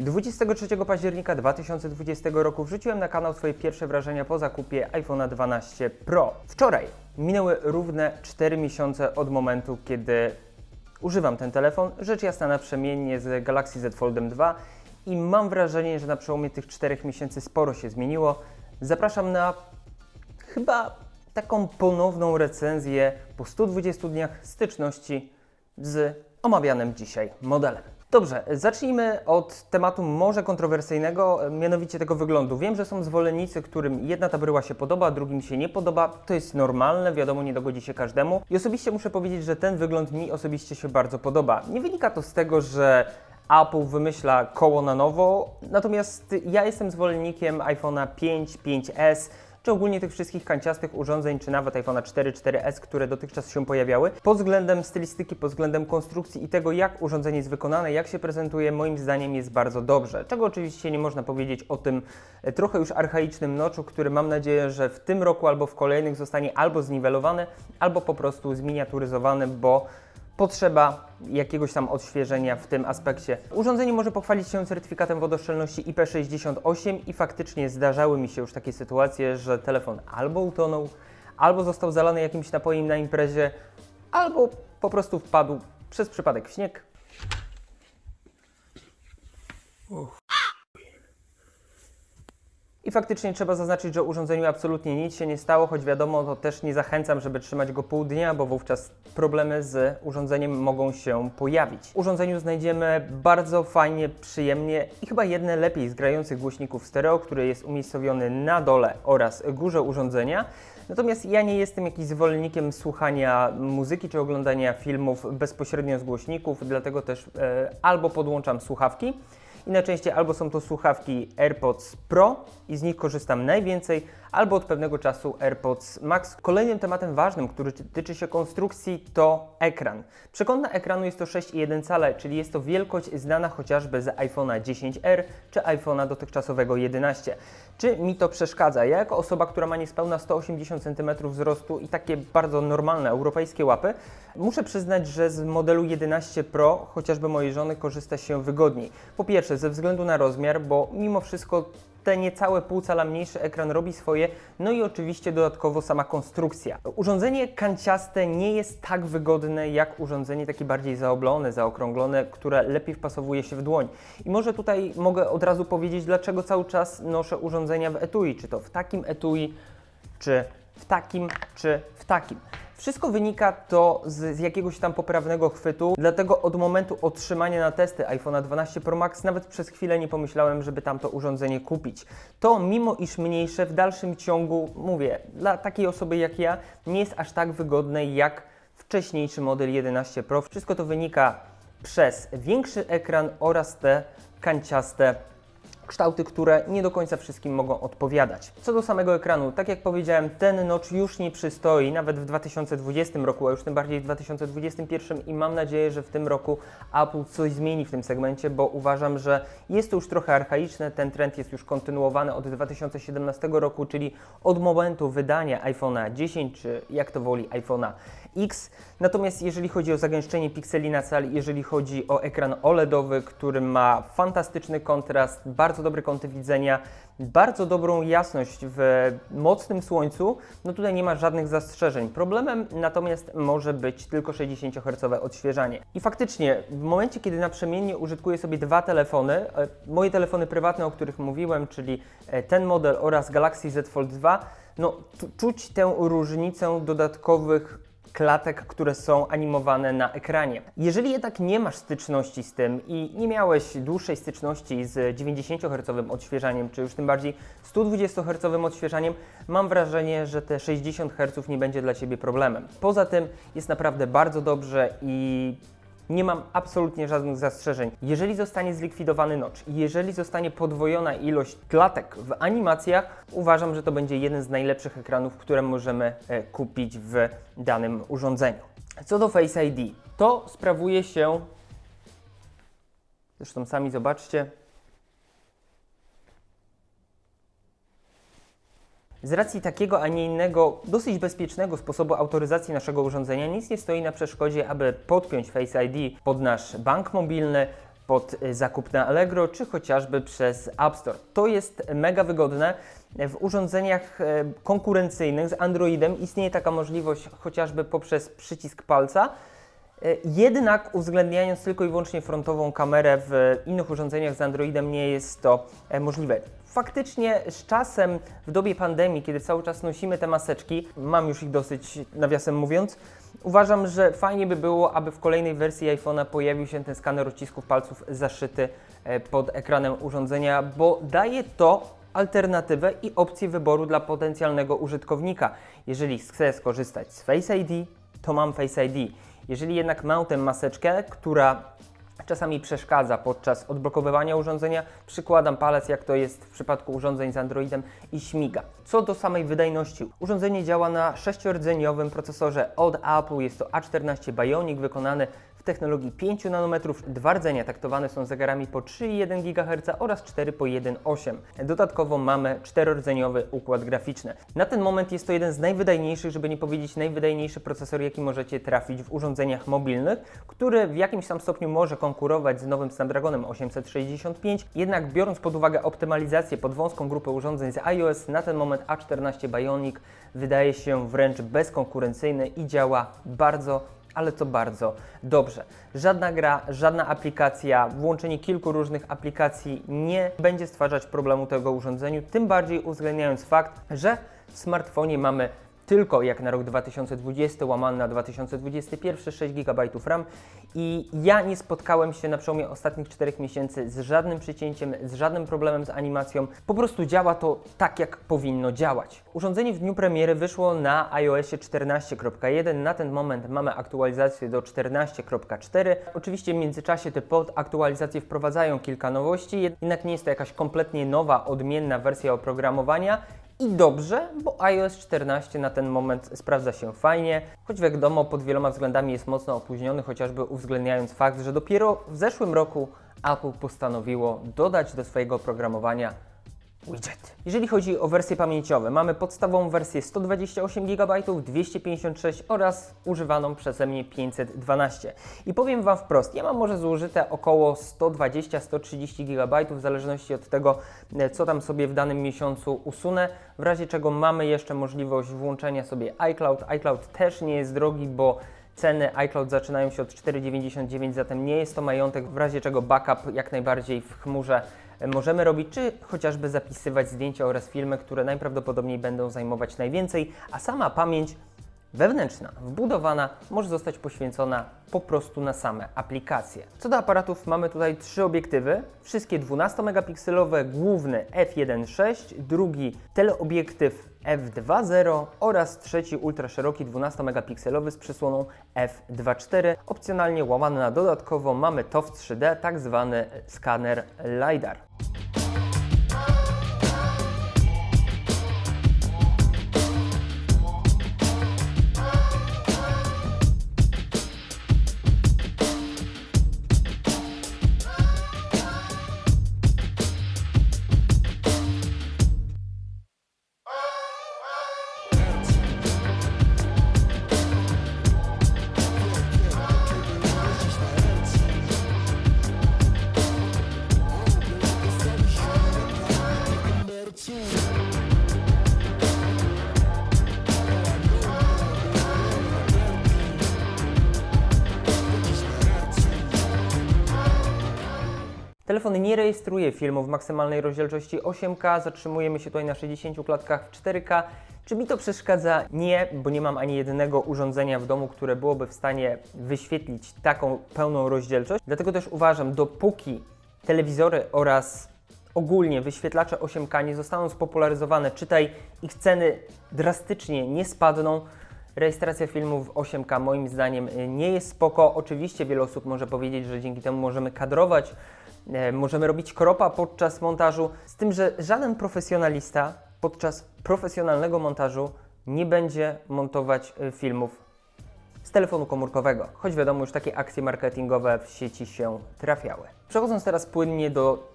23 października 2020 roku wrzuciłem na kanał swoje pierwsze wrażenia po zakupie iPhone'a 12 Pro. Wczoraj minęły równe 4 miesiące od momentu, kiedy używam ten telefon, rzecz jasna naprzemiennie z Galaxy Z Foldem 2 i mam wrażenie, że na przełomie tych 4 miesięcy sporo się zmieniło. Zapraszam na chyba taką ponowną recenzję po 120 dniach styczności z omawianym dzisiaj modelem. Dobrze, zacznijmy od tematu może kontrowersyjnego, mianowicie tego wyglądu. Wiem, że są zwolennicy, którym jedna ta bryła się podoba, drugim się nie podoba. To jest normalne, wiadomo, nie dogodzi się każdemu. I osobiście muszę powiedzieć, że ten wygląd mi osobiście się bardzo podoba. Nie wynika to z tego, że Apple wymyśla koło na nowo, natomiast ja jestem zwolennikiem iPhone'a 5, 5S, czy ogólnie tych wszystkich kanciastych urządzeń, czy nawet iPhone'a 4, 4S, które dotychczas się pojawiały. Pod względem stylistyki, pod względem konstrukcji i tego, jak urządzenie jest wykonane, jak się prezentuje, moim zdaniem jest bardzo dobrze. Czego oczywiście nie można powiedzieć o tym e, trochę już archaicznym noczu, który mam nadzieję, że w tym roku albo w kolejnych zostanie albo zniwelowany, albo po prostu zminiaturyzowany, bo potrzeba jakiegoś tam odświeżenia w tym aspekcie. Urządzenie może pochwalić się certyfikatem wodoszczelności IP68 i faktycznie zdarzały mi się już takie sytuacje, że telefon albo utonął, albo został zalany jakimś napojem na imprezie, albo po prostu wpadł przez przypadek w śnieg. I faktycznie trzeba zaznaczyć, że urządzeniu absolutnie nic się nie stało, choć wiadomo, to też nie zachęcam, żeby trzymać go pół dnia, bo wówczas problemy z urządzeniem mogą się pojawić. W urządzeniu znajdziemy bardzo fajnie, przyjemnie i chyba jedne lepiej zgrających głośników stereo, który jest umiejscowiony na dole oraz górze urządzenia. Natomiast ja nie jestem jakimś zwolennikiem słuchania muzyki czy oglądania filmów bezpośrednio z głośników, dlatego też e, albo podłączam słuchawki, i najczęściej albo są to słuchawki AirPods Pro i z nich korzystam najwięcej, albo od pewnego czasu AirPods Max. Kolejnym tematem ważnym, który tyczy się konstrukcji, to ekran. Przekątna ekranu jest to 6,1 cala, czyli jest to wielkość znana chociażby z iPhone'a 10R czy iPhone'a dotychczasowego 11. Czy mi to przeszkadza? Ja jako osoba, która ma niespełna 180 cm wzrostu i takie bardzo normalne europejskie łapy, muszę przyznać, że z modelu 11 Pro chociażby mojej żony korzysta się wygodniej. Po pierwsze, ze względu na rozmiar, bo mimo wszystko te niecałe pół cala mniejszy ekran robi swoje, no i oczywiście dodatkowo sama konstrukcja. Urządzenie kanciaste nie jest tak wygodne jak urządzenie takie bardziej zaoblone, zaokrąglone, które lepiej wpasowuje się w dłoń. I może tutaj mogę od razu powiedzieć, dlaczego cały czas noszę urządzenia w etui, czy to w takim etui, czy w takim, czy w takim. Wszystko wynika to z, z jakiegoś tam poprawnego chwytu, dlatego od momentu otrzymania na testy iPhone'a 12 Pro Max nawet przez chwilę nie pomyślałem, żeby tamto urządzenie kupić. To mimo iż mniejsze w dalszym ciągu, mówię, dla takiej osoby jak ja, nie jest aż tak wygodne jak wcześniejszy model 11 Pro. Wszystko to wynika przez większy ekran oraz te kanciaste kształty, które nie do końca wszystkim mogą odpowiadać. Co do samego ekranu, tak jak powiedziałem, ten notch już nie przystoi, nawet w 2020 roku, a już tym bardziej w 2021 i mam nadzieję, że w tym roku Apple coś zmieni w tym segmencie, bo uważam, że jest to już trochę archaiczne, ten trend jest już kontynuowany od 2017 roku, czyli od momentu wydania iPhone'a 10, czy jak to woli iPhone'a X. Natomiast jeżeli chodzi o zagęszczenie pikseli na cali, jeżeli chodzi o ekran OLEDowy, który ma fantastyczny kontrast, bardzo dobre kąty widzenia, bardzo dobrą jasność w mocnym słońcu, no tutaj nie ma żadnych zastrzeżeń. Problemem natomiast może być tylko 60 Hz odświeżanie. I faktycznie, w momencie, kiedy naprzemiennie użytkuję sobie dwa telefony, e, moje telefony prywatne, o których mówiłem, czyli e, ten model oraz Galaxy Z Fold 2, no czuć tę różnicę dodatkowych klatek, które są animowane na ekranie. Jeżeli jednak nie masz styczności z tym i nie miałeś dłuższej styczności z 90 Hz odświeżaniem, czy już tym bardziej 120 Hz odświeżaniem, mam wrażenie, że te 60 Hz nie będzie dla Ciebie problemem. Poza tym jest naprawdę bardzo dobrze i nie mam absolutnie żadnych zastrzeżeń. Jeżeli zostanie zlikwidowany notch i jeżeli zostanie podwojona ilość klatek w animacjach, uważam, że to będzie jeden z najlepszych ekranów, które możemy e, kupić w danym urządzeniu. Co do Face ID, to sprawuje się, zresztą sami zobaczcie, Z racji takiego, a nie innego, dosyć bezpiecznego sposobu autoryzacji naszego urządzenia, nic nie stoi na przeszkodzie, aby podpiąć Face ID pod nasz bank mobilny, pod zakup na Allegro, czy chociażby przez App Store. To jest mega wygodne. W urządzeniach e, konkurencyjnych z Androidem istnieje taka możliwość chociażby poprzez przycisk palca. E, Jednak uwzględniając tylko i wyłącznie frontową kamerę w innych urządzeniach z Androidem nie jest to e, możliwe. Faktycznie z czasem w dobie pandemii, kiedy cały czas nosimy te maseczki, mam już ich dosyć nawiasem mówiąc, uważam, że fajnie by było, aby w kolejnej wersji iPhone'a pojawił się ten skaner odcisków palców zaszyty e, pod ekranem urządzenia, bo daje to alternatywę i opcję wyboru dla potencjalnego użytkownika. Jeżeli chcę skorzystać z Face ID, to mam Face ID. Jeżeli jednak mam tę maseczkę, która czasami przeszkadza podczas odblokowywania urządzenia, przykładam palec, jak to jest w przypadku urządzeń z Androidem i śmiga. Co do samej wydajności, urządzenie działa na sześciordzeniowym procesorze od Apple, jest to A14 Bionic wykonany w technologii 5 nanometrów. Dwa rdzenia taktowane są zegarami po 3,1 GHz oraz 4 po 1,8. Dodatkowo mamy czterordzeniowy układ graficzny. Na ten moment jest to jeden z najwydajniejszych, żeby nie powiedzieć najwydajniejszy procesor, jaki możecie trafić w urządzeniach mobilnych, który w jakimś tam stopniu może konkurować z nowym Snapdragonem 865. Jednak biorąc pod uwagę optymalizację pod wąską grupę urządzeń z iOS, na ten moment A14 Bionic wydaje się wręcz bezkonkurencyjny i działa bardzo ale to bardzo dobrze. Żadna gra, żadna aplikacja, włączenie kilku różnych aplikacji nie będzie stwarzać problemu tego urządzeniu, tym bardziej uwzględniając fakt, że w smartfonie mamy tylko jak na rok 2020 łamany na 2021 6 GB RAM i ja nie spotkałem się na przełomie ostatnich 4 miesięcy z żadnym przycięciem, z żadnym problemem z animacją. Po prostu działa to tak, jak powinno działać. Urządzenie w dniu premiery wyszło na iOSie 14.1. Na ten moment mamy aktualizację do 14.4. Oczywiście w międzyczasie te podaktualizacje wprowadzają kilka nowości, jednak nie jest to jakaś kompletnie nowa, odmienna wersja oprogramowania. I dobrze, bo iOS 14 na ten moment sprawdza się fajnie, choć wiadomo, pod wieloma względami jest mocno opóźniony, chociażby uwzględniając fakt, że dopiero w zeszłym roku Apple postanowiło dodać do swojego oprogramowania widget. Jeżeli chodzi o wersje pamięciowe, mamy podstawową wersję 128 GB, 256 oraz używaną przeze mnie 512. I powiem Wam wprost, ja mam może zużyte około 120-130 GB, w zależności od tego, e, co tam sobie w danym miesiącu usunę, w razie czego mamy jeszcze możliwość włączenia sobie iCloud. iCloud też nie jest drogi, bo Ceny iCloud zaczynają się od 4,99, zatem nie jest to majątek, w razie czego backup jak najbardziej w chmurze możemy robić, czy chociażby zapisywać zdjęcia oraz filmy, które najprawdopodobniej będą zajmować najwięcej, a sama pamięć wewnętrzna, wbudowana, może zostać poświęcona po prostu na same aplikacje. Co do aparatów, mamy tutaj trzy obiektywy, wszystkie 12-megapikselowe, główny f1.6, drugi teleobiektyw f2.0 oraz trzeci ultraszeroki 12-megapikselowy z przysłoną f2.4. Opcjonalnie łamany na dodatkowo mamy TOF 3D, tak zwany skaner LiDAR. Telefon nie rejestruje filmów w maksymalnej rozdzielczości 8K, zatrzymujemy się tutaj na 60 klatkach w 4K. Czy mi to przeszkadza? Nie, bo nie mam ani jednego urządzenia w domu, które byłoby w stanie wyświetlić taką pełną rozdzielczość. Dlatego też uważam, dopóki telewizory oraz ogólnie wyświetlacze 8K nie zostaną spopularyzowane, czytaj ich ceny drastycznie nie spadną, rejestracja filmów w 8K moim zdaniem nie jest spoko. Oczywiście wiele osób może powiedzieć, że dzięki temu możemy kadrować, możemy robić kropa podczas montażu, z tym, że żaden profesjonalista podczas profesjonalnego montażu nie będzie montować y, filmów z telefonu komórkowego, choć wiadomo, już takie akcje marketingowe w sieci się trafiały. Przechodząc teraz płynnie do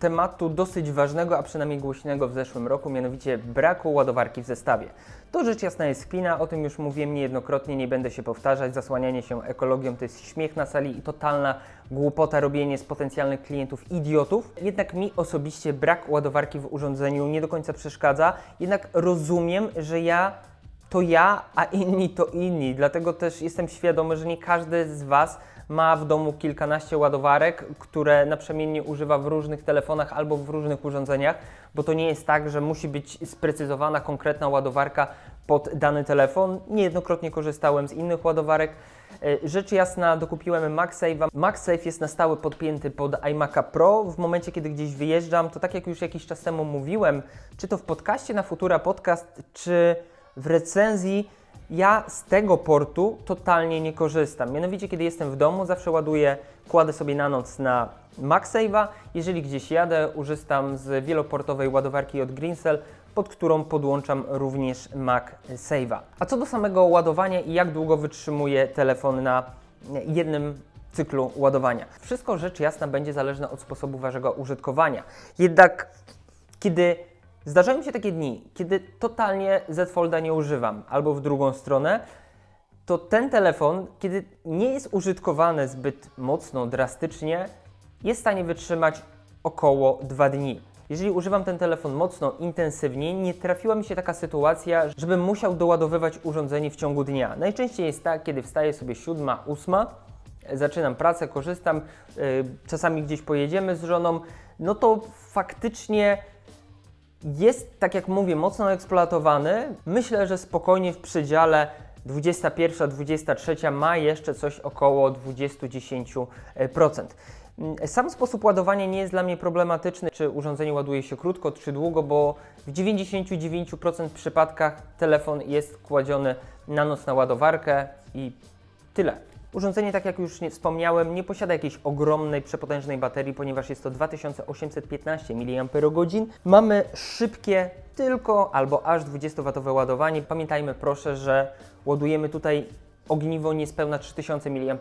tematu dosyć ważnego, a przynajmniej głośnego w zeszłym roku, mianowicie braku ładowarki w zestawie. To rzecz jasna jest kpina, o tym już mówiłem niejednokrotnie, nie będę się powtarzać. Zasłanianie się ekologią to jest śmiech na sali i totalna głupota, robienie z potencjalnych klientów idiotów. Jednak mi osobiście brak ładowarki w urządzeniu nie do końca przeszkadza, jednak rozumiem, że ja to ja, a inni to inni. Dlatego też jestem świadomy, że nie każdy z Was ma w domu kilkanaście ładowarek, które naprzemiennie używa w różnych telefonach albo w różnych urządzeniach, bo to nie jest tak, że musi być sprecyzowana konkretna ładowarka pod dany telefon. Niejednokrotnie korzystałem z innych ładowarek. E, Rzecz jasna, dokupiłem MagSafe'a. MagSafe jest na stałe podpięty pod iMac'a Pro. W momencie, kiedy gdzieś wyjeżdżam, to tak jak już jakiś czas temu mówiłem, czy to w podcaście na Futura Podcast, czy w recenzji, ja z tego portu totalnie nie korzystam. Mianowicie, kiedy jestem w domu, zawsze ładuję, kładę sobie na noc na MagSafe'a. Jeżeli gdzieś jadę, użystam z wieloportowej ładowarki od Greencell, pod którą podłączam również MagSafe'a. A co do samego ładowania i jak długo wytrzymuje telefon na jednym cyklu ładowania. Wszystko rzecz jasna będzie zależne od sposobu Waszego użytkowania. Jednak kiedy zdarzają się takie dni, kiedy totalnie Z Folda nie używam, albo w drugą stronę, to ten telefon, kiedy nie jest użytkowany zbyt mocno, drastycznie, jest w stanie wytrzymać około 2 dni. Jeżeli używam ten telefon mocno, intensywnie, nie trafiła mi się taka sytuacja, żebym musiał doładowywać urządzenie w ciągu dnia. Najczęściej jest tak, kiedy wstaję sobie 7, 8, zaczynam pracę, korzystam, yy, czasami gdzieś pojedziemy z żoną, no to faktycznie jest, tak jak mówię, mocno eksploatowany. Myślę, że spokojnie w przedziale 21-23 ma jeszcze coś około 20-10%. Mm, Sam sposób ładowania nie jest dla mnie problematyczny, czy urządzenie ładuje się krótko, czy długo, bo w 99% przypadkach telefon jest kładziony na noc na ładowarkę i tyle. Urządzenie, tak jak już nie wspomniałem, nie posiada jakiejś ogromnej, przepotężnej baterii, ponieważ jest to 2815 mAh. Mamy szybkie tylko albo aż 20W ładowanie. Pamiętajmy proszę, że ładujemy tutaj ogniwo niespełna 3000 mAh,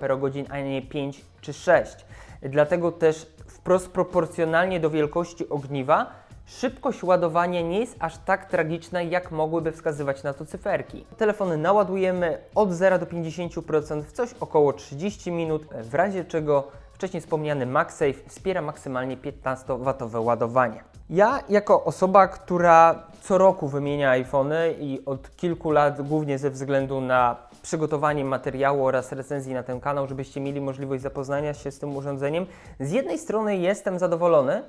a nie 5 czy 6. Dlatego też wprost proporcjonalnie do wielkości ogniwa Szybkość ładowania nie jest aż tak tragiczna, jak mogłyby wskazywać na to cyferki. Telefony naładujemy od 0 do 50% w coś około 30 minut, w razie czego wcześniej wspomniany MagSafe wspiera maksymalnie 15W ładowanie. Ja, jako osoba, która co roku wymienia iPhony i od kilku lat, głównie ze względu na przygotowanie materiału oraz recenzji na ten kanał, żebyście mieli możliwość zapoznania się z tym urządzeniem, z jednej strony jestem zadowolony,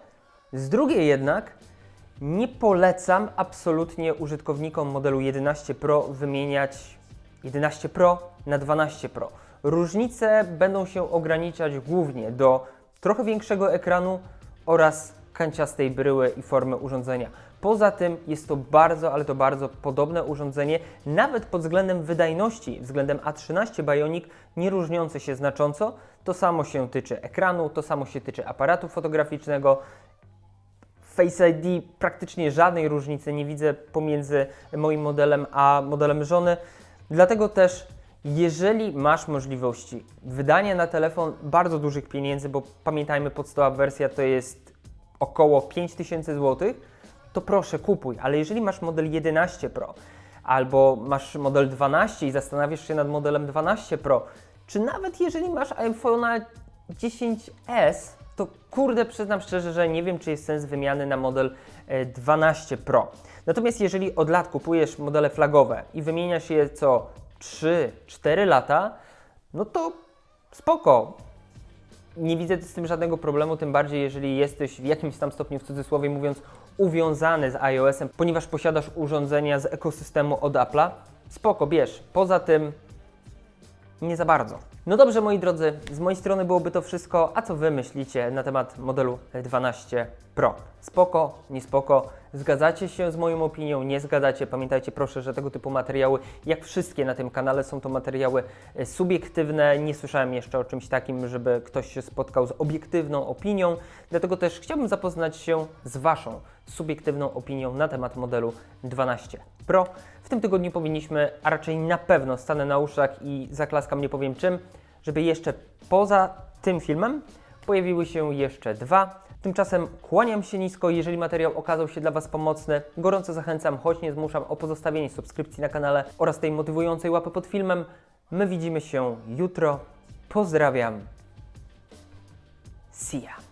z drugiej jednak nie polecam absolutnie użytkownikom modelu 11 Pro wymieniać 11 Pro na 12 Pro. Różnice będą się ograniczać głównie do trochę większego ekranu oraz kanciastej bryły i formy urządzenia. Poza tym jest to bardzo, ale to bardzo podobne urządzenie, nawet pod względem wydajności, względem A13 Bionic, nie różniące się znacząco. To samo się tyczy ekranu, to samo się tyczy aparatu fotograficznego, Face ID praktycznie żadnej różnicy nie widzę pomiędzy moim modelem a modelem żony. Dlatego też, jeżeli masz możliwości wydania na telefon bardzo dużych pieniędzy, bo pamiętajmy, podstawowa wersja to jest około 5000 zł, to proszę kupuj. Ale jeżeli masz model 11 Pro albo masz model 12 i zastanawiasz się nad modelem 12 Pro, czy nawet jeżeli masz iPhone'a 10s, to kurde, przyznam szczerze, że nie wiem, czy jest sens wymiany na model e, 12 Pro. Natomiast jeżeli od lat kupujesz modele flagowe i wymieniasz je co 3-4 lata, no to spoko. Nie widzę z tym żadnego problemu, tym bardziej jeżeli jesteś w jakimś tam stopniu, w cudzysłowie mówiąc, uwiązany z iOS-em, ponieważ posiadasz urządzenia z ekosystemu od Apple'a. Spoko, bierz. Poza tym nie za bardzo. No dobrze, moi drodzy, z mojej strony byłoby to wszystko. A co Wy myślicie na temat modelu 12 Pro? Spoko, nie spoko? Zgadzacie się z moją opinią, nie zgadzacie? Pamiętajcie proszę, że tego typu materiały, jak wszystkie na tym kanale, są to materiały e, subiektywne. Nie słyszałem jeszcze o czymś takim, żeby ktoś się spotkał z obiektywną opinią. Dlatego też chciałbym zapoznać się z Waszą subiektywną opinią na temat modelu 12 Pro. W tym tygodniu powinniśmy, a raczej na pewno stanę na uszach i zaklaskam, nie powiem czym, żeby jeszcze poza tym filmem pojawiły się jeszcze dwa. Tymczasem kłaniam się nisko. Jeżeli materiał okazał się dla Was pomocny, gorąco zachęcam, choć nie zmuszam o pozostawienie subskrypcji na kanale oraz tej motywującej łapy pod filmem. My widzimy się jutro. Pozdrawiam. See ya.